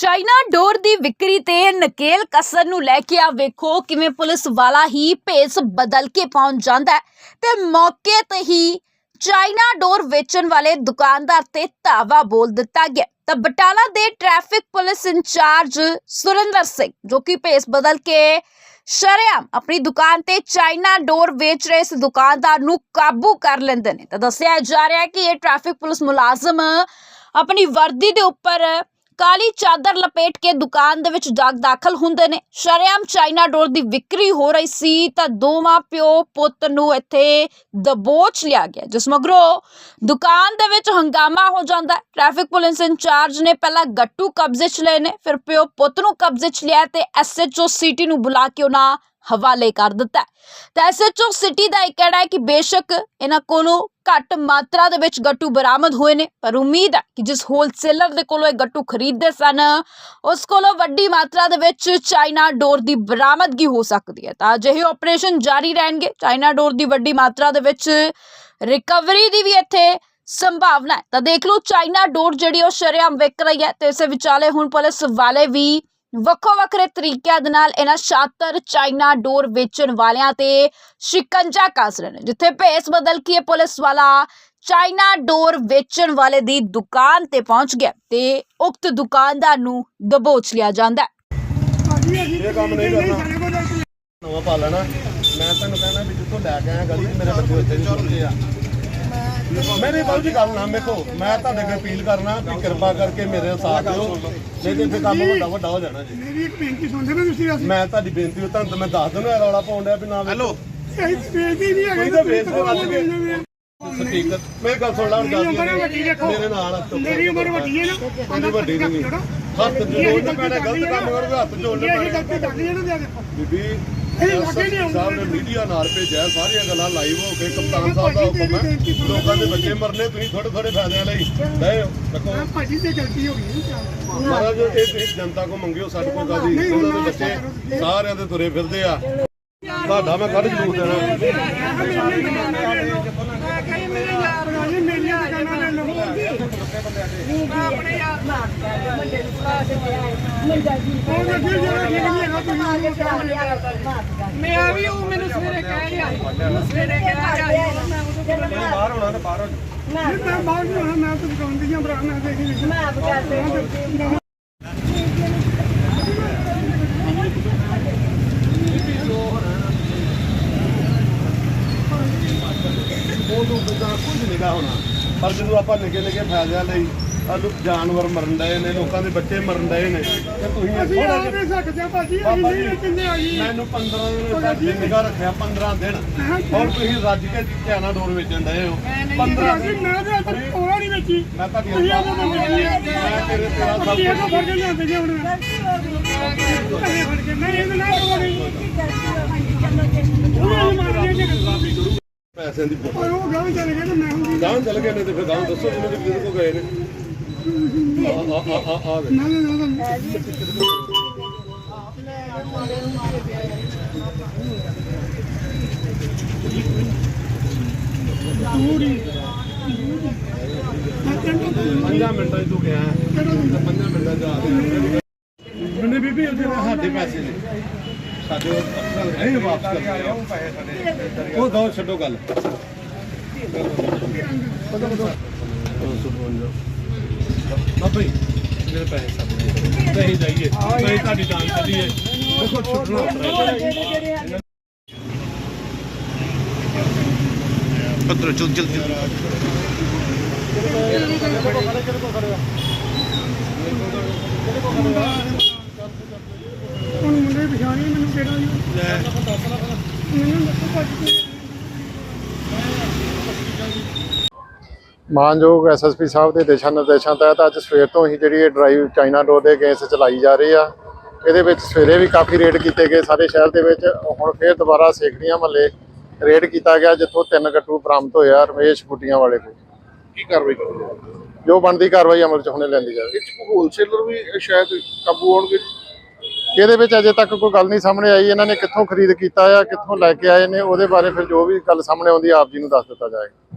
China ਡੋਰ ਦੀ ਵਿਕਰੀ ਤੇ ਨਕੇਲ ਕਸਰ ਨੂੰ ਲੈ ਕੇ ਆ ਵੇਖੋ ਕਿਵੇਂ ਪੁਲਿਸ ਵਾਲਾ ਹੀ ਭੇਸ ਬਦਲ ਕੇ ਪਹੁੰਚ ਜਾਂਦਾ ਹੈ। ਤੇ ਮੌਕੇ ਤੇ ਹੀ ਚਾਈਨਾ ਡੋਰ ਵੇਚਣ ਵਾਲੇ ਦੁਕਾਨਦਾਰ ਤੇ ਧਾਵਾ ਬੋਲ ਦਿੱਤਾ ਗਿਆ। ਤਾਂ ਬਟਾਲਾ ਦੇ traffic police in charge Surinder Singh, ਜੋ ਕਿ ਭੇਸ ਬਦਲ ਕੇ ਸ਼ਰੇਆਮ ਆਪਣੀ ਦੁਕਾਨ ਤੇ ਚਾਈਨਾ ਡੋਰ ਵੇਚ ਰਹੇ ਇਸ ਦੁਕਾਨਦਾਰ ਨੂੰ ਕਾਬੂ ਕਰ ਲੈਂਦੇ ਨੇ। ਤਾਂ ਦੱਸਿਆ ਜਾ ਰਿਹਾ ਹੈ ਕਿ ਇਹ ਟ੍ਰੈਫਿਕ ਪੁਲਿਸ ਮੁਲਾਜ਼ਮ ਆਪਣੀ ਵਰਦੀ ਦੇ ਉੱਪਰ ਕਾਲੀ ਚਾਦਰ ਲਪੇਟ ਕੇ ਦੁਕਾਨ ਦੇ ਵਿੱਚ ਜਾ ਦਾਖਲ ਹੁੰਦੇ ਨੇ। ਸ਼ਰੇਆਮ ਚਾਈਨਾ ਡੋਰ ਦੀ ਵਿਕਰੀ ਹੋ ਰਹੀ ਸੀ ਤਾਂ ਦੋਵਾਂ ਪਿਓ ਪੁੱਤ ਨੂੰ ਇੱਥੇ ਦਬੋਚ ਲਿਆ ਗਿਆ, ਜਿਸ ਮਗਰੋਂ ਦੁਕਾਨ ਦੇ ਵਿੱਚ ਹੰਗਾਮਾ ਹੋ ਜਾਂਦਾ ਟ੍ਰੈਫਿਕ ਪੁਲਿਸ ਇੰਚਾਰਜ ਨੇ ਪਹਿਲਾਂ ਗੱਟੂ ਕਬਜ਼ੇ 'ਚ ਲਏ ਨੇ, ਫਿਰ ਪਿਓ ਪੁੱਤ ਨੂੰ ਕਬਜ਼ੇ 'ਚ ਲਿਆ ਤੇ ਐਸਐਚਓ ਸਿਟੀ ਨੂੰ ਬੁਲਾ ਕੇ ਉਹਨਾਂ ਹਵਾਲੇ ਕਰ ਦਿੱਤਾ ਹੈ। ਤਾਂ ਐਸਐਚਓ ਸਿਟੀ ਦਾ ਇਹ ਕਹਿਣਾ ਹੈ ਕਿ ਬੇਸ਼ੱਕ ਇਹਨਾਂ ਕੋਲੋਂ ਘੱਟ ਮਾਤਰਾ ਦੇ ਵਿੱਚ ਗੱਟੂ ਬਰਾਮਦ ਹੋਏ ਨੇ, ਪਰ ਉਮੀਦ ਹੈ ਕਿ ਜਿਸ ਹੋਲਸੇਲਰ ਦੇ ਕੋਲੋਂ ਇਹ ਗੱਟੂ ਖਰੀਦਦੇ ਸਨ, ਉਸ ਕੋਲੋਂ ਵੱਡੀ ਮਾਤਰਾ ਦੇ ਵਿੱਚ ਚਾਈਨਾ ਡੋਰ ਦੀ ਬਰਾਮਦਗੀ ਹੋ ਸਕਦੀ ਹੈ। ਤਾਂ ਅਜਿਹੇ ਆਪਰੇਸ਼ਨ ਜਾਰੀ ਰਹਿਣਗੇ। ਚਾਈਨਾ ਡੋਰ ਦੀ ਵੱਡੀ ਮਾਤਰਾ ਦੇ ਵਿੱਚ ਰਿਕਵਰੀ ਦੀ ਵੀ ਇੱਥੇ ਸੰਭਾਵਨਾ ਹੈ। ਤਾਂ ਦੇਖ ਲਓ, ਚਾਈਨਾ ਡੋਰ ਜਿਹੜੀ ਉਹ ਸ਼ਰੇਆਮ ਵਿਕ ਰਹੀ ਹੈ ਤੇ ਇਸੇ ਵਿਚਾਲੇ ਹੁਣ ਪੁਲਿਸ ਵਾਲੇ ਵੀ ਵੱਖੋ ਵੱਖਰੇ ਤਰੀਕਿਆਂ ਦੇ ਨਾਲ ਇਹਨਾਂ ਸ਼ਾਤਰ ਚਾਈਨਾ ਡੋਰ ਵੇਚਣ ਵਾਲਿਆਂ ਤੇ ਸ਼ਿਕੰਜਾ ਕੱਸ ਰਹੇ ਨੇ, ਜਿੱਥੇ ਭੇਸ ਬਦਲ ਕੇ ਪੁਲਿਸ ਵਾਲਾ ਚਾਈਨਾ ਡੋਰ ਵੇਚਣ ਵਾਲੇ ਦੀ ਦੁਕਾਨ ਤੇ ਪਹੁੰਚ ਗਿਆ ਤੇ ਉਕਤ ਦੁਕਾਨਦਾਰ ਨੂੰ ਦਬੋਚ ਲਿਆ ਜਾਂਦਾ ਇਹ ਕੰਮ ਨਹੀਂ ਕਰਨਾ। ਨਵਾਂ ਪਾ ਲੈਣਾ ਮੈਂ ਤੈਨੂੰ ਕਹਿਣਾ ਵੀ ਜਿੱਥੋਂ ਲੈ ਕੇ ਆਇਆ ਗਲੀ, ਮੇਰੇ ਬੱਚੇ ਉੱਤੇ ਨਹੀਂ ਆ ਮੈਂ ਨਹੀਂ ਬਾਬੂ ਜੀ ਗੱਲ ਨਾ ਮੇਕੋ ਮੈਂ ਤੁਹਾਡੇ ਅੱਗੇ ਅਪੀਲ ਕਰਨਾ ਵੀ ਕਿਰਪਾ ਕਰਕੇ ਮੇਰੇ ਸਾਥ ਦਿਓ। ਨਹੀਂ ਤੇ ਇੱਥੇ ਕੰਮ ਵੱਡਾ ਵੱਡਾ ਹੋ ਜਾਣਾ ਜੀ। ਮੇਰੀ ਇੱਕ ਬੇਨਤੀ ਸੁਣਦੇ ਨਾ ਤੁਸੀਂ ਅਸੀਂ ਮੈਂ ਤੁਹਾਡੀ ਬੇਨਤੀ ਤੁਹਾਨੂੰ ਤਾਂ ਮੈਂ ਦੱਸ ਦਿੰਦਾ ਰੌਲਾ ਪਾਉਣ ਡਿਆ ਵੀ ਨਾ ਹੈਲੋ। ਅਸੀਂ ਬੇਨਤੀ ਨਹੀਂ ਹੈਗੀ ਤਾਂ ਦੇ ਵੱਜ ਕੇ ਸਪੀਕਰ। ਮੇਰੀ ਗੱਲ ਸੁਣ ਲਾ ਮੇਰੀ ਉਮਰ ਵੱਡੀ ਦੇਖੋ। ਮੇਰੇ ਨਾਲ ਮੇਰੀ ਉਮਰ ਵੱਡੀ ਹੈ ਨਾ ਮੇਰੀ ਵੱਡੀ ਨਹੀਂ। ਹੱਥ ਜੋੜਨਾ ਪੈਣਾ ਗਲਤ ਕੰਮ ਕਰੋਗੇ ਹੱਥ ਜੋੜਨਾ ਇਹ ਅਸੀਂ ਪੈਣਾ ਗਲਤੀ ਕਰਨੀ ਹੈ ਨਾ ਦੇ ਦੇਖੋ। ਬੀਬੀ ਸਾਹਿਬ ਨੇ ਮੀਡੀਆ ਨਾਲ ਭੇਜਿਆ ਸਾਰੀਆਂ ਗੱਲਾਂ ਲਾਈਵ ਹੋ ਕੇ ਕਪਤਾਨ ਸਾਹਿਬ ਦਾ ਹੁਕਮ ਹੈ। ਲੋਕਾਂ ਦੇ ਬੱਚੇ ਮਰਨੇ ਤੁਸੀਂ ਥੋੜੇ ਥੋੜੇ ਫਾਇਦਿਆਂ ਲਈ ਲੈ ਦੇਖੋ ਭਾਜੀ ਤੇ ਗਲਤੀ ਹੋ ਗਈ ਮਹਾਰਾਜ ਇਹ ਤੁਸੀਂ ਜਨਤਾ ਕੋ ਮੰਗਿਓ ਸਾਡੇ ਕੋਲ ਕਾਦੀ ਉਹਨਾਂ ਦੇ ਬੱਚੇ ਸਾਰਿਆਂ ਦੇ ਤੁਰੇ ਫਿਰਦੇ ਆ। ਤੁਹਾਡਾ ਮੈਂ ਕੱਢ ਜਰੂਰ ਦੇਣਾ। ਆਪਣੇ ਯਾਰ ਉਹ ਮੈਂ ਵੀ ਉਹ ਮੈਨੂੰ ਸਵੇਰੇ ਕਹਿ ਰਿਹਾ। ਮੈਨੂੰ ਸਵੇਰੇ ਕਹਿ ਰਿਹਾ ਮੈਂ ਉਦੋਂ ਕੋਲ ਬਾਹਰ ਹੋਣਾ ਤੇ ਬਾਹਰ ਹੋ ਨਹੀਂ, ਮੈਂ ਬਾਹਰ ਨਹੀਂ ਹੋਣਾ। ਮੈਂ ਤਾਂ ਦੁਕਾਨ ਦੀਆਂ ਬਰਾ ਮੈਂ ਦੇਖੀ ਨਹੀਂ ਮੈਂ ਉਹਨੂੰ ਬੰਦਾ ਕੁਝ ਨਿਗਾ ਹੋਣਾ ਪਰ ਜਦੋਂ ਆਪਾਂ ਨਿੱਕੇ ਨਿੱਕੇ ਫਾਇਦਿਆਂ ਲਈ ਆਲੂ ਜਾਨਵਰ ਮਰਨ ਡਏ ਨੇ ਲੋਕਾਂ ਦੇ ਬੱਚੇ ਮਰਨ ਡਏ ਨੇ। ਤੇ ਤੁਸੀਂ ਅਸੀਂ ਥੋੜਾ ਆ ਨਹੀਂ ਸਕਦੇ ਭਾਜੀ ਅਸੀਂ ਬਾਬਾ ਨਹੀਂ ਜੀ ਕਿੰਨੇ ਆਈ ਮੈਨੂੰ 15 ਦਿਨ ਤੱਕ ਨਿਗਾ ਰੱਖਿਆ 15 ਦਿਨ। ਔਰ ਤੁਸੀਂ ਰੱਜ ਕੇ ਧਿਆਨਾ ਡੋਰ ਵੇਚਣ ਡਏ ਹੋ। 15 ਅਸੀਂ ਦਿਨ ਮੈਂ ਤਾਂ ਤੱਕ ਕੋਲਾ ਨਹੀਂ ਵੇਚੀ। ਮੈਂ ਤੁਹਾਡੀ ਅਸੀਂ ਆਪਾਂ ਤਾਂ ਮੈਂ ਤੇਰੇ ਤੇਰਾ ਸਭ ਇਹ ਤਾਂ ਕੁਝ ਫੜ ਕੇ ਲਿਆਂਦੇ ਜੀ ਹੁਣ। ਇਹ ਫੜ ਕੇ ਨਹੀਂ ਇਹਦੇ ਨਾਲ ਉਹ ਮਾਰ ਜੇ ਪੈਸਿਆਂ ਦੀ ਪਰ ਉਹ ਗਾਂ ਚਲੇ ਗਏ ਤੇ ਮੈਂ ਹੁੰਦੀ ਗਾਂ ਚਲ ਗਏ ਨੇ ਤੇ ਫਿਰ ਗਾਂ ਦੱਸੋ ਜਿਹਨਾਂ ਦੇ ਕਿਹਦੇ ਕੋ ਗਏ ਨੇ। ਆ ਪੰਜਾਂ ਮਿੰਟਾਂ 'ਚ ਤੂੰ ਗਿਆ ਪੰਜਾਂ ਮਿੰਟਾਂ 'ਚ ਆ ਬੀਬੀ ਉਹਦੇ ਸਾਡੇ ਪੈਸੇ ਨੇ ਸਾਡੇ ਅਫਸਰ ਹੈ ਵਾਪਸ ਕਰ ਉਹ ਪੈਸੇ ਸਾਡੇ ਉਹ ਦੋ ਛੱਡੋ ਗੱਲ ਬਾਬੇ ਮੇਰੇ ਪੈਸੇ ਜਾਈਏ ਤੁਹਾਡੀ ਜਾਨ ਦੇਖੋ ਛੁੱਟਣਾ ਪੱਤਰ ਚਲ ਚਲ ਚਲ ਹੁਣ ਮੁੰਡੇ ਪਛਾਣੀ ਮੈਨੂੰ ਕਿਹੜਾ ਜੀ? ਮੈਨੂੰ ਦੱਸੋ ਭਾਜੀ ਮਾਨਯੋਗ ਐਸਐਸਪੀ ਸਾਹਿਬ ਦੇ ਦਿਸ਼ਾ ਨਿਰਦੇਸ਼ਾਂ ਤਹਿਤ ਅੱਜ ਸਵੇਰ ਤੋਂ ਹੀ ਜਿਹੜੀ ਇਹ ਡਰਾਈਵ ਚਾਈਨਾ ਡੋਰ ਦੇ ਅਗੇਂਸਟ ਚਲਾਈ ਜਾ ਰਹੀ ਆ। ਇਹਦੇ ਵਿੱਚ ਸਵੇਰੇ ਵੀ ਕਾਫੀ ਰੇਡ ਕੀਤੇ ਗਏ ਸਾਰੇ ਸ਼ਹਿਰ ਦੇ ਵਿੱਚ। ਹੁਣ ਫੇਰ ਦੁਬਾਰਾ ਸੇਖੜੀਆਂ ਮਹੱਲੇ ਰੇਡ ਕੀਤਾ ਗਿਆ ਜਿੱਥੋਂ ਤਿੰਨ ਗੱਟੂ ਬਰਾਮਦ ਹੋਇਆ ਰਮੇਸ਼ ਬੁੱਟੀਆਂ ਵਾਲੇ ਕੋਲ ਕੀ ਕਾਰਵਾਈ ਕਰੋਗੇ ਜੋ ਬਣਦੀ ਕਾਰਵਾਈ ਅਮਲ 'ਚ ਹੁਣੇ ਲੈਂਦੀ ਜਾਵੇ। ਇਹ ਹੋਲਸੇਲਰ ਵੀ ਸ਼ਾਇਦ ਕਾਬੂ ਆਉਣਗੇ ਇਹਦੇ ਵਿੱਚ ਅਜੇ ਤੱਕ ਕੋਈ ਗੱਲ ਨਹੀਂ ਸਾਹਮਣੇ ਆਈ। ਇਹਨਾਂ ਨੇ ਕਿੱਥੋਂ ਖਰੀਦ ਕੀਤਾ ਆ ਕਿੱਥੋਂ ਲੈ ਕੇ ਆਏ ਨੇ ਉਹਦੇ ਬਾਰੇ ਫਿਰ ਜੋ ਵੀ ਗੱਲ ਸਾਹਮਣੇ ਆਉਂਦੀ ਆਪ ਜੀ ਨੂੰ ਦੱਸ ਦਿੱਤਾ ਜਾਏਗਾ।